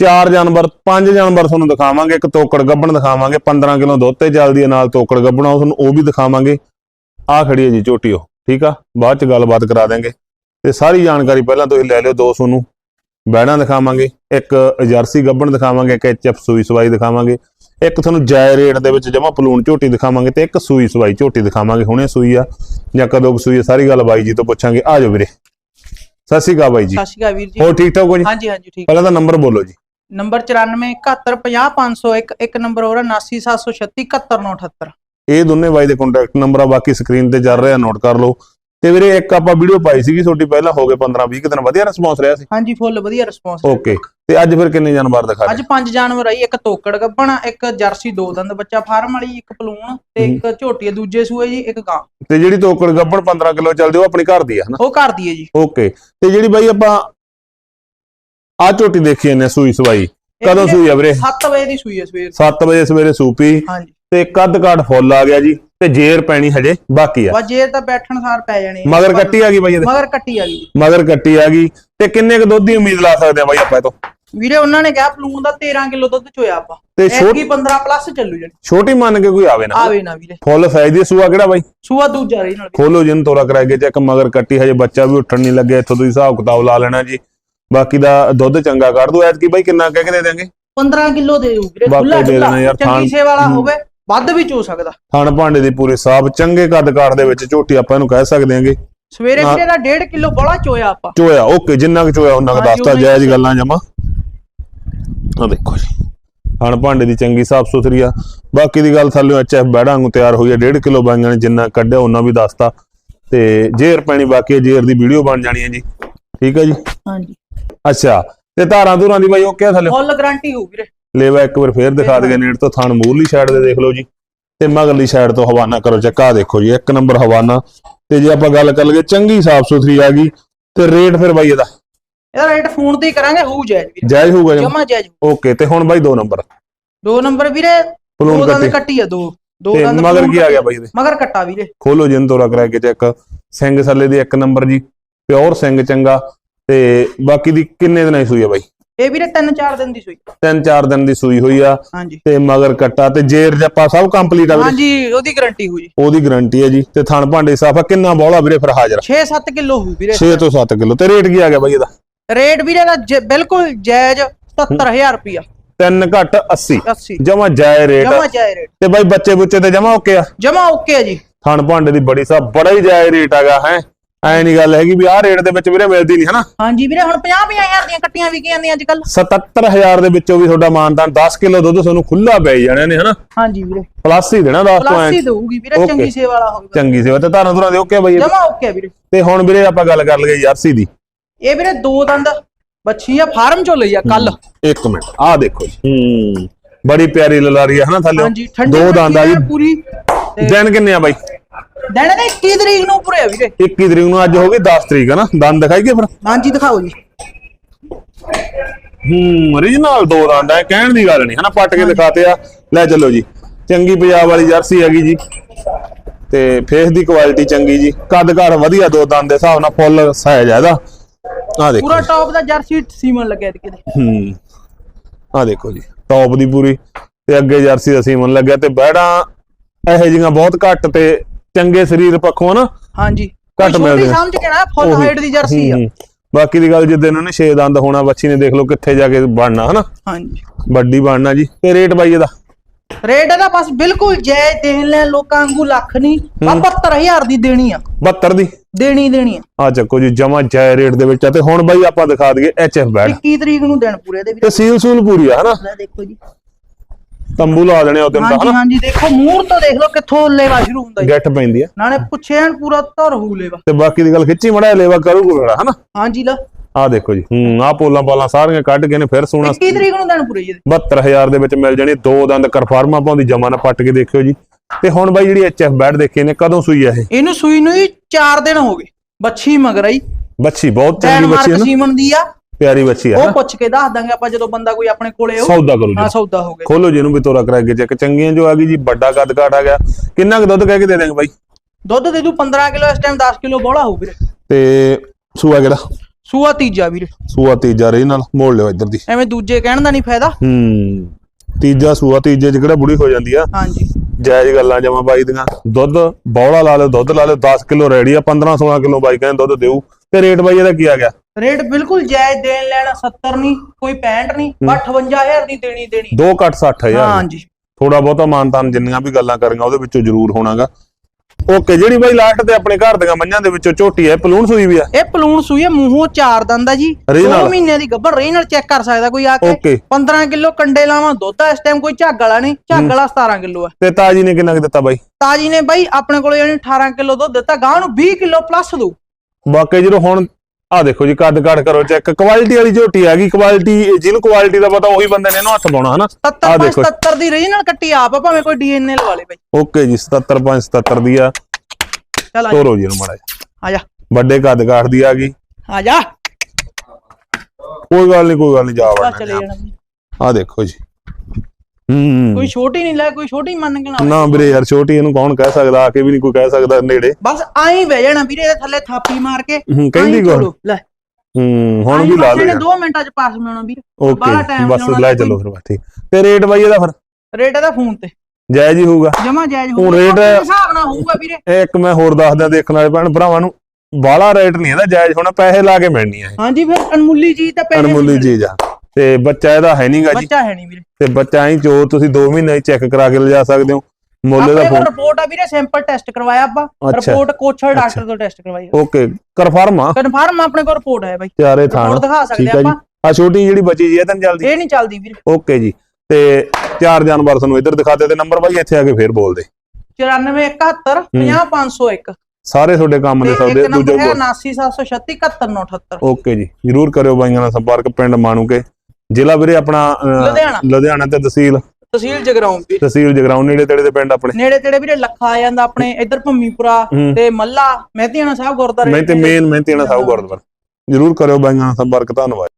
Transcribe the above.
ਚਾਰ ਜਾਨਵਰ ਪੰਜ ਜਾਨਵਰ ਤੁਹਾਨੂੰ ਦਿਖਾਵਾਂਗੇ ਇੱਕ ਤੋਕੜ ਗੱਬਣ ਦਿਖਾਵਾਂਗੇ 15 ਕਿਲੋ ਦੁੱਧ ਤੇ ਚੱਲਦੀ ਹੈ ਨਾਲ ਤੋਕੜ ਗੱਬਣਾ ਉਹ ਤੁਹਾਨੂੰ ਉਹ ਵੀ ਦਿਖਾਵਾਂਗੇ। ਆਹ ਖੜੀ ਹੈ ਜੀ ਝੋਟੀ ਉਹ ਠੀਕ ਆ? ਬਾਅਦ ਚ ਗੱਲਬਾਤ ਕਰਾ ਦੇਾਂਗੇ ਤੇ ਸਾਰੀ ਜਾਣਕਾਰੀ ਪਹਿਲਾਂ ਤੁਸੀਂ ਲੈ ਲਿਓ ਦੋ ਤੁਹਾਨੂੰ। ਬੈਣਾ ਦਿਖਾਵਾਂਗੇ ਇੱਕ ਜਰਸੀ ਗੱਬਣ ਦਿਖਾਵਾਂਗੇ ਇੱਕ ਐਚਐਫ ਸੂਈ ਸਵਾਈ ਦਿਖਾਵਾਂਗੇ। ਇੱਕ ਤੁਹਾਨੂੰ ਜਾਇ ਰੇਟ ਦੇ ਵਿੱਚ ਜਮਾ ਪਲੂਣ ਝੋਟੀ ਦਿਖਾਵਾਂਗੇ ਤੇ ਇੱਕ ਸੂਈ ਸਵਾਈ ਝੋਟੀ ਦਿਖਾਵਾਂਗੇ ਹੁਣੇ ਸੂਈ ਆ। ਜਾਂ ਕਦੋਂ ਸੂਈ ਆ ਸਾਰੀ ਗੱਲ ਬਾਈ ਜੀ ਤੋਂ ਪੁੱਛਾਂਗੇ। ਆ ਜਾਓ ਵੀਰੇ। ਸਤਿ ਸ਼੍ਰੀ ਅਕਾਲ ਬਾਈ ਜੀ। ਸਤਿ ਸ਼੍ਰੀ ਅਕਾਲ ਵੀਰ ਜੀ। ਹੋਰ ਠੀਕ ਠਾਕ ਹੋ ਜੀ? ਹਾਂਜੀ ਹਾਂਜੀ ਠੀਕ। ਪਹਿਲਾਂ ਤਾਂ ਨੰਬਰ ਬੋਲੋ ਜੀ। ਨੰਬਰ 94 71 50 501 ਇੱਕ ਨੰਬਰ ਹੋਰ 79736 71978 ਇਹ ਦੋਨੇ ਬਾਈ ਦੇ ਕੰਟੈਕਟ ਨੰਬਰ ਆ ਬਾਕੀ ਸਕਰੀਨ ਤੇ ਚੱਲ ਰਿਹਾ ਨੋਟ ਕਰ ਲਓ। ਤੇ ਵੀਰੇ ਇੱਕ ਆਪਾਂ ਵੀਡੀਓ ਪਾਈ ਸੀਗੀ ਛੋਟੀ ਪਹਿਲਾਂ ਹੋ ਗਏ 15 20 ਦਿਨ ਵਧੀਆ ਰਿਸਪੌਂਸ ਰਿਹਾ ਸੀ? ਹਾਂਜੀ ਫੁੱਲ ਵਧੀਆ ਰਿਸਪੌਂਸ ਓਕੇ ਤੇ ਅੱਜ ਫਿਰ ਕਿੰਨੇ ਜਾਨਵਰ ਦਿਖਾ ਅੱਜ ਪੰਜ ਜਾਨਵਰ ਆਈ ਇੱਕ ਤੋਕੜ ਗੱਬਣਾ ਇੱਕ ਜਰਸੀ ਦੋ ਦੰਦ ਬੱਚਾ ਫਾਰਮ ਵਾਲੀ ਇੱਕ ਪਲੂਣ ਤੇ ਇੱਕ ਝੋਟੀ ਦੂਜੇ ਸੂਏ ਜੀ ਇੱਕ ਗਾਂ। ਤੇ ਜਿਹੜੀ ਤੋਕੜ ਗੱਬਣ 15 ਕਿਲੋ ਚੱਲਦੀ ਉਹ ਆਪਣੀ ਘਰ ਦੀ ਆ ਹਨਾ? ਉਹ ਘਰ ਦੀ ਹੈ ਜੀ। ਓਕੇ ਤੇ ਜਿਹੜੀ ਬਾਈ ਆਪਾਂ ਆ ਝੋਟੀ ਦੇਖੀ ਇਹਨੇ ਸੂਈ ਸਵਾਈ। ਕਦੋਂ ਸੂਈ ਆ ਵੀਰੇ? 7 ਵਜੇ ਦੀ ਸੂਈ ਹੈ ਸਵੇਰ 7 ਵਜੇ ਸਵੇਰੇ ਸੂਪੀ ਹਾਂਜੀ। ਤੇ ਕੱਦ ਕਾਠ ਫੁੱਲ ਆ ਗਿਆ ਜੀ ਤੇ ਜੇਰ ਪੈਣੀ ਹਜੇ ਬਾਕੀ ਆ। ਵਾ ਜੇ ਤਾਂ ਬੈਠਣ ਸਾਰ ਪੈ ਜਾਣੇ। ਮਗਰ ਕੱਟੀ ਆ ਗਈ ਬਾਈ ਇਹਦੇ। ਮਗਰ ਕੱਟੀ ਆ ਗਈ। ਮਗਰ ਕੱਟੀ ਆ ਗਈ ਤੇ ਕਿੰਨੇ ਕੁ ਦੁੱਧ ਦੀ ਉਮੀਦ ਲਾ ਸਕਦੇ ਆ ਬਾਈ ਆਪਾਂ ਇਹ ਤੋਂ? ਵੀਰੇ ਉਹਨਾਂ ਨੇ ਕਿਹਾ ਪਲੂਣ ਦਾ 13 ਕਿਲੋ ਦੁੱਧ ਚੋਇਆ ਆਪਾਂ। ਤੇ ਛੋਟ ਐਤਕੀ 15 ਪਲੱਸ ਚੱਲੂ ਜਣੀ ਛੋਟੀ ਮੰਨ ਕੇ ਕੋਈ ਆਵੇ ਨਾ। ਆਵੇ ਨਾ ਵੀਰੇ। ਫੁੱਲ ਸਾਈਜ਼ ਦੀ ਸੂਆ ਕਿਹੜਾ ਬਾਈ? ਸੂਆ ਦੂਜਾ ਰਹੀ ਨਾਲ ਖੋਲੋ ਜਿੰਨ ਤੋਰਾ ਕਰਾਏ ਗਏ ਚੈੱਕ ਮਗਰ ਕੱਟੀ ਹਜੇ ਬੱਚਾ ਵੀ ਉੱਠਣ ਨਹੀਂ ਲੱਗਿਆ ਇੱਥੋਂ ਤੁਸੀਂ ਹਿਸਾਬ ਕਿਤਾਬ ਲਾ ਲੈਣਾ ਜੀ। ਬਾਕੀ ਦਾ ਦੁੱਧ ਚੰਗਾ ਕੱਢ ਦੋ ਐਤਕੀ ਬਾਈ ਕਿੰਨਾ ਕਹਿ ਕੇ ਦੇ ਦੇਾਂਗੇ 15 ਕਿਲੋ ਦੇ ਦਿਓ ਵੀਰੇ ਖੁੱਲਾ ਦੇ ਖੁੱਲਾ ਦੇਣਾ ਯਾਰ, ਥਾਣ- ਚੰਗੀ ਸੇ ਵਾਲਾ। ਹੋਵੇ ਵੱਧ ਵੀ ਚੋ ਸਕਦਾ। ਥਣ ਭਾਂਡੇ ਦੀ ਪੂਰੇ ਸਾਫ਼ ਚੰਗੇ ਕੱਦ ਕਾਠ ਦੇ ਵਿੱਚ ਝੋਟੀ ਆਪਾਂ ਇਹਨੂੰ ਕਹਿ ਸਕਦੇ ਹਾਂਗੇ। ਸਵੇਰੇ। ਵੀਰੇ ਦਾ 1.5 ਕਿਲੋ ਬੜਾ ਚੋਇਆ ਆਪਾਂ। ਚੋਇਆ ਓਕੇ ਜਿੰਨਾ ਕੁ ਚੋਇਆ ਉਹਨਾਂ ਕੁ ਦੱਸਤਾ ਜਾਇਜ਼ ਗੱਲਾਂ ਜਮਾ। ਆ ਦੇਖੋ ਜੀ ਥਣ ਭਾਂਡੇ ਦੀ ਚੰਗੀ ਸਾਫ਼ ਸੁਥਰੀ ਆ। ਬਾਕੀ ਦੀ ਗੱਲ ਥੱਲੇ ਐਚਐਫ ਬੈੜਾ ਵਾਂਗੂ ਤਿਆਰ ਹੋਈ ਆ 1.5 ਕਿਲੋ ਬਾਈਆਂ ਨੇ ਜਿੰਨਾ ਕੱਢਿਆ ਉਹਨਾਂ ਵੀ ਦੱਸਤਾ। ਤੇ ਜੇਰ ਪੈਣੀ ਬਾਕੀ ਜੇਰ ਦੀ ਵੀਡੀਓ ਬਣ ਜਾਣੀ ਹੈ ਜੀ। ਠੀਕ ਹੈ ਜੀ? ਹਾਂਜੀ। ਅੱਛਾ ਤੇ ਧਾਰਾਂ ਧੂਰਾਂ ਦੀ ਬਾਈ ਉਹ ਕਿਹਾ ਥੱਲੇ? ਫੁੱਲ ਗਾਰੰਟੀ ਹੋ ਵੀਰੇ। ਲੇਵਾ ਇੱਕ ਵਾਰ ਫੇਰ ਦਿਖਾ ਦਈਏ ਨੇੜ ਤੋਂ ਥਣ ਮੂਰਲੀ ਸਾਈਡ ਦੇ ਦੇਖ ਲਓ ਜੀ ਤੇ ਮਗਰਲੀ ਸਾਈਡ ਤੋਂ ਹਵਾਨਾ ਕਰੋ ਚੱਕ ਦੇਖੋ ਜੀ ਇੱਕ ਨੰਬਰ ਹਵਾਨਾ। ਤੇ ਜੇ ਆਪਾਂ ਗੱਲ ਕਰ ਲਈਏ ਚੰਗੀ ਸਾਫ਼ ਸੁਥਰੀ ਆ ਗਈ ਤੇ ਰੇਟ ਫਿਰ ਬਾਈ ਇਹਦਾ? ਇਹਦਾ ਰੇਟ ਫੋਨ ਤੇ ਹੀ ਕਰਾਂਗੇ ਹੋਊ ਜਾਇਜ਼ ਵੀਰੇ। ਜਾਇਜ਼ ਹੋਊਗਾ ਜਮਾ ਜਾਇਜ਼ ਓਕੇ ਤੇ ਹੁਣ ਬਾਈ ਦੋ ਨੰਬਰ ਦੋ ਨੰਬਰ ਵੀਰੇ ਦੋ ਦੰਦ ਕੱਟੀ। ਆ ਦੋ। ਦੋ ਦੰਦ ਮਗਰ ਕੀ ਆ ਗਿਆ। ਬਾਈ ਇਹਦੇ? ਮਗਰ ਕੱਟਾ ਵੀਰੇ। ਖੋਲੋ ਜਿੰਨ ਤੋਰਾ ਕਰਾ ਕੇ ਚੈੱਕ। ਸਿੰਘ ਥੱਲੇ ਦੀ ਇੱਕ ਨੰਬਰ ਜੀ ਪਿਓਰ ਸਿੰਘ ਚੰਗਾ। ਤੇ ਬਾਕੀ ਦੀ ਕਿੰਨੇ ਦਿਨਾਂ ਦੀ ਸੂਈ ਆ ਬਾਈ? ਇਹ ਵੀਰੇ 3-4 ਦਿਨ ਦੀ ਸੂਈ। ਤਿੰਨ ਚਾਰ ਦਿਨ ਦੀ ਸੂਈ ਹੋਈ ਆ ਹਾਂਜੀ। ਤੇ ਮਗਰ ਕੱਟਾ ਤੇ ਜੇਰ ਜੱਪਾ ਸਭ ਕੰਪਲੀਟ ਆ ਵੀਰੇ? ਹਾਂਜੀ ਉਹਦੀ ਗਾਰੰਟੀ ਹੋ ਜੀ ਉਹਦੀ ਗਾਰੰਟੀ ਹੈ ਜੀ। ਤੇ ਥਣ ਭਾਂਡੇ ਸਾਫਾ ਕਿੰਨਾ ਬੋਲਾ ਵੀਰੇ ਫਿਰ ਹਾਜ਼ਰ? 6-7 ਕਿਲੋ ਹੋ ਵੀਰੇ। 6 ਤੋਂ 7 ਕਿਲੋ। ਤੇ ਰੇਟ ਕੀ ਆ ਗਿਆ ਬਾਈ ਇਹਦਾ? ਰੇਟ ਵੀਰੇ ਦਾ ਬਿਲਕੁਲ ਜਾਇਜ਼ 77000 ਰੁਪਿਆ 3 ਘੱਟ 80 80 ਜਮਾ ਜਾਇ ਰੇਟ ਜਮਾ ਜਾਇਜ਼ ਰੇਟ। ਤੇ ਬਾਈ ਬੱਚੇ ਬੁੱਚੇ ਤੇ ਜਮਾ ਓਕੇ ਆ? ਜਮਾ ਓਕੇ ਆ ਜੀ। ਥਣ ਭਾਂਡੇ ਦੀ ਬੜੀ ਸਾ ਬੜਾ ਹੀ ਜਾਇ ਰੇਟ ਹੈਗਾ ਹੈ। ਐ ਨਹੀਂ ਗੱਲ ਹੈਗੀ ਵੀ ਆਹ ਰੇਟ ਦੇ ਵਿੱਚ ਵੀਰੇ ਮਿਲਦੀ ਨਹੀਂ ਹਨਾ? ਹਾਂਜੀ ਵੀਰੇ ਹੁਣ 50-50000 ਦੀਆਂ ਕੱਟੀਆਂ ਵਿਕੀ ਜਾਂਦੀਆਂ ਅੱਜ ਕੱਲ 77000 ਦੇ ਵਿੱਚੋਂ ਵੀ ਤੁਹਾਡਾ ਮਾਨਦਾਨ 10 ਕਿਲੋ ਦੁੱਧ ਤੁਹਾਨੂੰ ਖੁੱਲਾ ਪੈ ਜਾਣਾ ਨੇ ਹਨਾ? ਹਾਂਜੀ ਵੀਰੇ। ਪਲੱਸ ਹੀ ਦੇਣਾ 10 ਤੋਂ ਪਲੱਸ ਹੀ ਐਂ ਦਊਗੀ ਵੀਰੇ. ਚੰਗੀ ਸੇਵਾ ਵਾਲਾ ਹੋਊਗਾ। ਚੰਗੀ ਸੇਵਾ ਤੇ ਧਾਰਾਂ ਧੁਰਾਂ ਦੇ ਓਕੇ ਬਾਈ? ਜਮਾ ਓਕੇ ਵੀਰੇ। ਤੇ ਹੁਣ ਵੀਰੇ ਆਪਾਂ ਗੱਲ ਕਰ ਲਈਏ ਜਰਸੀ ਦੀ। ਇਹ ਵੀਰੇ ਦੋ ਦੰਦ ਬੱਚੀ ਆ ਫਾਰਮ ਚੋਂ ਲਈ ਆ ਕੱਲ ਇੱਕ ਮਿੰਟ ਆਹ ਦੇਖੋ ਜੀ। ਹੂੰ। ਬੜੀ ਪਿਆਰੀ ਲਲਾਰੀ ਹੈ ਹਨਾ ਥੱਲੇ। ਹਾਂਜੀ ਠੰਡੀ ਦੋ ਦੰਦ ਆ ਜੀ। ਪੂਰੀ। ਦਿਨ ਕਿੰਨੇ ਆ ਬਾਈ? ਦਿਨ ਦੇ 21 ਤਰੀਕ ਨੂੰ ਪੂਰੇ ਆ ਵੀਰੇ। 21 ਤਰੀਕ ਨੂੰ ਅੱਜ ਹੋ ਗਈ 10 ਤਰੀਕ ਹੈ ਨਾ? ਦੰਦ ਦਿਖਾਈਏ ਫਿਰ? ਹਾਂਜੀ ਦਿਖਾਓ ਜੀ। ਹੂੰ origignal ਦੋ ਦੰਦ ਹੈ ਕਹਿਣ ਦੀ ਗੱਲ ਨਹੀਂ ਹਨਾ ਪੱਟ ਕੇ ਦਿਖਾਤੇ ਆ। ਲੈ ਚੱਲੋ ਜੀ। ਚੰਗੀ ਪੰਜਾਬ ਵਾਲੀ ਜਰਸੀ ਹੈਗੀ ਜੀ। ਤੇ ਫੇਸ ਦੀ ਕੁਆਲਿਟੀ ਚੰਗੀ ਜੀ। ਕੱਦ ਘਰ ਵਧੀਆ ਦੋ ਦੰਦ ਦੇ ਹਿਸਾਬ ਨਾਲ ਫੁੱਲ ਸਾਈਜ਼ ਆ ਇਹਦਾ। ਆ ਦੇਖੋ ਪੂਰਾ ਟੌਪ ਦਾ ਜਰਸੀ ਸੀਮਨ ਲੱਗਿਆ ਤੇ ਕਿਤੇ। ਹੂੰ। ਆ ਦੇਖੋ ਜੀ ਟੌਪ ਦੀ ਪੂਰੀ। ਤੇ ਅੱਗੇ ਜਰਸੀ ਦਾ ਸੀਮਨ ਲੱਗਿਆ ਤੇ ਬੈੜਾਂ ਇਹੋ ਜਿਹੀਆਂ ਬਹੁਤ ਘੱਟ ਤੇ ਚੰਗੇ ਸਰੀਰ ਪੱਖੋਂ ਨਾ ਹਾਂਜੀ। ਘੱਟ ਮਿਲਦੇ। ਸਮਝ ਕੇ ਨਾ ਫੁੱਲ। ਹਾਈਟ ਦੀ ਜਰਸੀ ਆ। ਬਾਕੀ ਦੀ ਗੱਲ ਜਿੱਦਾਂ ਇਹਨਾਂ ਨੇ 6 ਦੰਦ ਹੋਣਾ ਬੱਚੀ ਨੇ ਦੇਖ ਲਓ ਕਿੱਥੇ ਜਾ ਕੇ ਬਣਨਾ ਹਨਾ? ਹਾਂਜੀ। ਵੱਡੀ ਬਣਨਾ ਜੀ। ਤੇ ਰੇਟ ਬਾਈ ਇਹਦਾ? ਰੇਟ ਇਹਦਾ ਬਸ ਬਿਲਕੁਲ ਜਾਇਜ਼ ਦੇਣ ਲੈ ਲੋਕਾਂ ਵਾਂਗੂ ਲੱਖ ਨਹੀਂ 72000 ਦੀ ਦੇਣੀ ਆ। 72 ਦੀ? ਦੇਣੀ ਦੇਣੀ ਆ। ਆ ਚੱਕੋ ਜੀ ਜਮਾ ਜੈ ਰੇਟ ਦੇ ਵਿੱਚ ਆ। ਤੇ ਹੁਣ ਬਾਈ ਆਪਾਂ ਦਿਖਾ ਦਈਏ ਐਚਐਫ ਬੈਡ। 21 ਤਰੀਕ ਨੂੰ ਦਿਨ ਪੂਰੇ ਦੇ ਤੇ ਸੀਲ ਸੂਲ ਪੂਰੀ ਆ ਹਨਾ? ਦੇਖੋ ਜੀ। ਤੰਬੂ ਲਾ ਦੇਣੇ ਉਹ ਦਿਨ ਦਾ ਹਾਂਜੀ ਹਨਾ? ਹਾਂਜੀ ਦੇਖੋ ਮੂਰ ਤੋਂ ਦੇਖ ਲਓ ਕਿੱਥੋਂ ਲੇਵਾ ਸ਼ੁਰੂ ਹੁੰਦਾ ਜੀ। ਗੱਠ ਪੈਂਦੀ ਆ। ਨਾਲੇ ਪੁੱਛੇ ਐਨ ਪੂਰਾ ਧਰ ਹੋਊ ਲੇਵਾ। ਤੇ ਬਾਕੀ ਦੀ ਗੱਲ ਖਿੱਚੀ ਮੜਾ ਲੇਵਾ ਕਰੂਗਾ ਹਨਾ? ਹਾਂਜੀ ਲਾ। ਆ ਦੇਖੋ ਜੀ ਹੂੰ ਆ ਪੋਲਾਂ ਪਾਲਾਂ ਸਾਰੀਆਂ ਕੱਢ ਕੇ ਨੇ ਫਿਰ ਸੋਨਾ 21 ਤਰੀਕ ਨੂੰ ਦਿਨ ਪੂਰੇ ਜੀ ਇਹਦੇ। 72000 ਦੇ ਵਿੱਚ ਮਿਲ ਜਾਣੀ ਦੋ ਦੰਦ ਕਰਫਾਰਮਾ ਪਾਉਂਦੀ ਜਮਾ ਨਾ ਪੱਟ ਕੇ ਦੇਖਿਓ ਜੀ। ਤੇ ਹੁਣ ਬਾਈ ਜਿਹੜੀ ਐਚਐਫ ਬੈਡ ਦੇਖੀ ਨੇ ਕਦੋਂ ਸੂਈ ਆ ਇਹ? ਇਹਨੂੰ ਸੂਈ ਨੂੰ ਹੀ 4 ਦਿਨ ਹੋ ਗਏ ਬੱਚੀ ਮਗਰ ਆਈ। ਬੱਚੀ ਬਹੁਤ ਚੰਗੀ ਬੱਚੀ ਹੈ ਨਾ। ਸੀਮਨ ਦੀ ਆ। ਪਿਆਰੀ ਬੱਚੀ ਹੈ ਉਹ ਪੁੱਛ ਕੇ ਦੱਸ ਦਾਂਗੇ ਆਪਾਂ ਜਦੋਂ ਬੰਦਾ ਕੋਈ ਆਪਣੇ ਕੋਲੇ ਆਉ ਸੌਦਾ ਕਰੋ ਹਾਂ ਜੀ ਸੌਦਾ ਹੋ ਗਿਆ। ਖੋਲੋ ਜੀ ਇਹਨੂੰ ਵੀ ਤੋਰਾ ਕਰਾ ਕੇ ਚੈੱਕ। ਚੰਗੀਆਂ ਜੋ ਆ ਗਈ ਜੀ ਵੱਡਾ ਕੱਦ ਕਾਟ ਆ ਗਿਆ। ਕਿੰਨਾ ਕੁ ਦੁੱਧ ਕਹਿ ਕੇ ਦੇ ਦੇਂਗੇ ਬਾਈ? ਦੁੱਧ ਦੇ ਦੂ 15 ਕਿਲੋ ਇਸ ਟਾਈਮ 10 ਕਿਲੋ ਬੋਲਾ ਹੋਊ ਵੀਰੇ। ਤੇ ਸੂਆ ਕਿਹੜਾ? ਸੂਆ ਤੀਜਾ ਵੀਰੇ। ਸੂਆ ਤੀਜਾ ਰਹੀ ਨਾਲ ਮੋੜ ਲਿਓ ਇੱਧਰ ਦੀ। ਐਵੇਂ ਦੂਜੇ ਕਹਿਣ ਦਾ ਨਹੀਂ ਫਾਇਦਾ। ਹੂੰ ਤੀਜਾ ਸੂਆ ਤੀਜੇ ਚ ਕਿਹੜਾ ਬੁੜੀ ਹੋ ਜਾਂਦੀ ਆ? ਹਾਂਜੀ। ਜਾਇਜ਼ ਗੱਲਾਂ ਜਮਾ ਬਾਈ ਦੀਆਂ। ਦੁੱਧ ਬੌਲਾ ਲਾ ਲਿਓ ਦੁੱਧ ਲਾ ਲਿਓ 10 ਕਿਲੋ ਰੈਡੀ ਆ 15 16 ਕਿਲੋ ਬਾਈ ਕਹਿੰਦੇ ਦੁੱਧ ਦੇਊ। ਤੇ ਰੇਟ ਬਾਈ ਇਹਦਾ ਕੀ ਆ ਗਿਆ? ਰੇਟ ਬਿਲਕੁਲ ਜਾਇਜ਼ ਦੇਣ ਲੈਣਾ 70 ਨਹੀਂ ਕੋਈ 65 ਨਹੀਂ 58000 ਦੀ ਦੇਣੀ ਦੇਣੀ। 2 ਘੱਟ 60000 ਹਾਂਜੀ। ਥੋੜਾ ਬਹੁਤਾ ਮਾਨਤਾਨ ਜਿੰਨੀਆਂ ਵੀ ਗੱਲਾਂ ਕਰੀਆਂ ਉਹਦੇ ਵਿੱਚੋਂ ਜ਼ਰੂਰ ਹੋਣਾਗਾ। ਓਕੇ ਜਿਹੜੀ ਬਾਈ ਲਾਸਟ ਤੇ ਆਪਣੇ ਘਰ ਦੀਆਂ ਮੰਝਾਂ ਦੇ ਵਿੱਚੋਂ ਝੋਟੀ ਹੈ ਪਲੂਣ ਸੂਈ ਵੀ ਆ? ਇਹ ਪਲੂਣ ਸੂਈ ਹੈ ਮੂੰਹੋਂ ਚਾਰ ਦੰਦ ਆ ਜੀ। ਰੀ ਨਾਲ? 2 ਮਹੀਨੇ ਦੀ ਗੱਭਰ ਰਹੀ ਨਾਲ ਚੈੱਕ ਕਰ ਸਕਦਾ ਕੋਈ ਆ ਕੇ। ਓਕੇ। 15 ਕਿਲੋ ਕੰਡੇ ਲਾਵਾਂ ਦੁੱਧ ਆ ਇਸ ਟਾਈਮ ਕੋਈ ਝੱਗ ਵਾਲਾ ਨਹੀਂ ਝੱਗ ਵਾਲਾ 17 ਕਿਲੋ ਆ। ਤੇ ਤਾਜੀ ਨੇ ਕਿੰਨਾ ਦਿੱਤਾ ਬਾਈ? ਤਾਜੀ ਨੇ ਬਾਈ ਆਪਣੇ ਕੋਲੇ ਯਾਨੀ 18 ਕਿਲੋ ਦੁੱਧ ਦਿੱਤਾ ਗਾਂ ਨੂੰ 20 ਕਿਲੋ ਪਲੱਸ ਦੂ ਬਾਕੀ ਜਦੋਂ ਹੁਣ ਆ ਦੇਖੋ ਜੀ ਕੱਦ ਕਾਟ ਕਰੋ ਚੈੱਕ ਕੁਆਲਿਟੀ ਵਾਲੀ ਝੋਟੀ ਆ ਗਈ ਕੁਆਲਿਟੀ ਜਿਹਨੂੰ ਕੁਆਲਿਟੀ ਦਾ ਪਤਾ ਉਹੀ ਬੰਦੇ ਨੇ ਇਹਨੂੰ ਹੱਥ ਪਾਉਣਾ ਹਨਾ? 77 ਆਹ ਦੇਖੋ। 77 ਦੀ ਰਹੀ ਨਾਲ ਕੱਟੀ ਆਪ ਆ ਭਾਵੇਂ ਕੋਈ ਡੀਐਨਏ ਲਵਾ ਲੇ ਬਾਈ। ਓਕੇ ਜੀ 77 5 77 ਦੀ ਆ। ਚੱਲ ਆ ਜਾ, ਤੋਰੋ ਜੀ ਇਹਨੂੰ ਮਾੜਾ। ਆ ਜਾ। ਵੱਡੇ ਕੱਦ ਕਾਠ ਦੀ ਆ ਗਈ। ਆ ਜਾ। ਕੋਈ ਗੱਲ ਨਹੀਂ ਕੋਈ ਗੱਲ ਨਹੀਂ ਜਾ ਵੜਨਾ ਆ ਦੇਖੋ ਜੀ। ਹੂੰ। ਕੋਈ ਛੋਟੀ ਨਹੀਂ ਲੈ ਕੋਈ ਛੋਟੀ ਮੰਨ ਕੇ ਨਾ ਨਾ ਵੀਰੇ ਯਾਰ ਛੋਟੀ ਇਹਨੂੰ ਕੌਣ ਕਹਿ ਸਕਦਾ? ਆ ਕੇ ਵੀ ਨਹੀਂ ਕੋਈ ਕਹਿ ਸਕਦਾ ਨੇੜੇ। ਬਸ ਆਈ ਬਹਿ ਜਾਣਾ ਵੀਰੇ ਇਹਦੇ ਥੱਲੇ ਥਾਪੀ ਮਾਰ ਕੇ। ਹੂੰ, ਕਹਿੰਦੀ ਆਈਂ ਲੈ। ਹੂੰ ਹੁਣ ਵੀ ਲਾ ਲਿਆ 2 ਮਿੰਟਾਂ ਚ ਪਾਸ ਮਿਲਣਾ ਵੀਰ। ਬਾਹਲਾ ਓਕੇ time ਬਸ ਲਾਉਣਾ ਲੈ ਚੱਲੋ ਫਿਰ ਬਸ ਠੀਕ। ਤੇ ਰੇਟ ਬਾਈ ਇਹਦਾ ਫਿਰ? ਰੇਟ ਇਹਦਾ ਫੋਨ ਤੇ। ਜਾਇਜ਼ ਹੀ ਹੋਊਗਾ। ਜਮਾ ਜਾਇਜ਼ ਹੁਣ ਹੋਊਗਾ। rate- ਆਪਣੇ ਹਿਸਾਬ ਨਾਲ ਹੋਊਗਾ ਵੀਰੇ। ਇਹ ਇੱਕ ਮੈਂ ਹੋਰ ਦੱਸ ਦਿਆਂ ਦੇਖਣ ਵਾਲੇ ਭੈਣ ਭਰਾਵਾਂ ਨੂੰ। ਬਾਹਲਾ ਰੇਟ ਨਹੀਂ ਇਹਦਾ ਜਾਇਜ਼ ਹੋਣਾ ਪੈਸੇ ਲਾ ਕੇ ਮਿਲਣੀ ਆ ਇਹ। ਹਾਂਜੀ ਫਿਰ ਅਨਮੁੱਲੀ ਚੀਜ਼ ਤਾਂ ਪੈਸੇ ਅਨਮੁੱਲੀ ਨਹੀਂ ਚੀਜ਼ ਆ ਤੇ ਬੱਚਾ ਇਹਦਾ ਹੈ ਨਹੀਂਗਾ ਜੀ। ਬੱਚਾ ਹੈ ਨਹੀਂ ਵੀਰੇ। ਤੇ ਬੱਚਾ ਹੀ ਜੋ ਤੁਸੀਂ 2 ਮਹੀਨੇ ਚੈੱਕ ਕਰਾ ਕੇ ਲਿਜਾ ਸਕਦੇ ਹੋ। ਮੁੱਲ ਦਾ ਫੋਨ ਰਿਪੋਰਟ ਆ ਵੀਰੇ ਸੈਂਪਲ ਟੈਸਟ ਕਰਵਾਇਆ ਆਪਾਂ। ਰਿਪੋਰਟ ਕੋਚਰ ਡਾਕਟਰ ਤੋਂ ਟੈਸਟ ਕਰਵਾਈ ਓਕੇ ਕਨਫਰਮ ਆ। ਕਨਫਰਮ ਆਪਣੇ ਕੋਲ ਰਿਪੋਰਟ ਹੈ ਬਾਈ। ਚਾਰੇ ਰਿਪੋਰਟ ਦਿਖਾ ਸਕਦੇ ਆਪਾਂ। ਆ ਛੋਟੀ ਜਿਹੜੀ ਬੱਚੀ ਜੀ ਇਹ ਤਾਂ ਨੀ ਚੱਲਦੀ? ਇਹ ਨਹੀਂ ਚੱਲਦੀ ਵੀਰੇ। ਓਕੇ ਜੀ। ਤੇ ਚਾਰ ਜਾਨਵਰ ਤੁਹਾਨੂੰ ਇੱਧਰ ਦਿਖਾਤੇ ਤੇ ਨੰਬਰ ਬਾਈ ਇੱਥੇ ਆ ਕੇ ਫੇਰ ਬੋਲ ਦੇ 9471 50501 ਸਾਰੇ ਤੁਹਾਡੇ ਕੰਮ ਦੇ ਸਕਦੇ ਦੂਜੇ ਕੋਲ। 7976376978 79878 ਓਕੇ ਜੀ। ਜਰੂਰ ਕਰਿਓ ਬਾਈਆਂ ਨਾਲ ਸੰਪਰਕ ਪਿੰਡ ਮਾਣੂਕੇ ਜ਼ਿਲ੍ਹਾ ਵੀਰੇ ਆਪਣਾ ਲੁਧਿਆਣਾ। ਲੁਧਿਆਣਾ ਤੇ ਤਹਿਸੀਲ। ਤਹਿਸੀਲ ਜਗਰਾਉਂ ਵੀਰੇ ਤਹਿਸੀਲ ਜਗਰਾਉਂ ਨੇੜੇ ਤੇੜੇ ਦੇ ਪਿੰਡ ਆਪਣੇ। ਨੇੜੇ ਤੇੜੇ ਵੀਰੇ ਲੱਖਾ ਆ ਜਾਂਦਾ ਆਪਣੇ ਇੱਧਰ ਭੰਮੀਪੁਰਾ ਹੂੰ। ਤੇ ਮੱਲਾ ਮਹਿਤੀਆਣਾ ਸਾਹਿਬ ਗੁਰਦਾਰੇ ਮੈਂ ਤੇ ਮੇਨ ਮਿਹਨਤੀ ਨਾਲ ਸਾਊ ਗੁਰਦੁਆਰਾ। ਜਰੂਰ ਕਰਿਓ ਬਾਈਆਂ ਨਾਲ ਸੰਪਰਕ ਧੰਨਵਾਦ।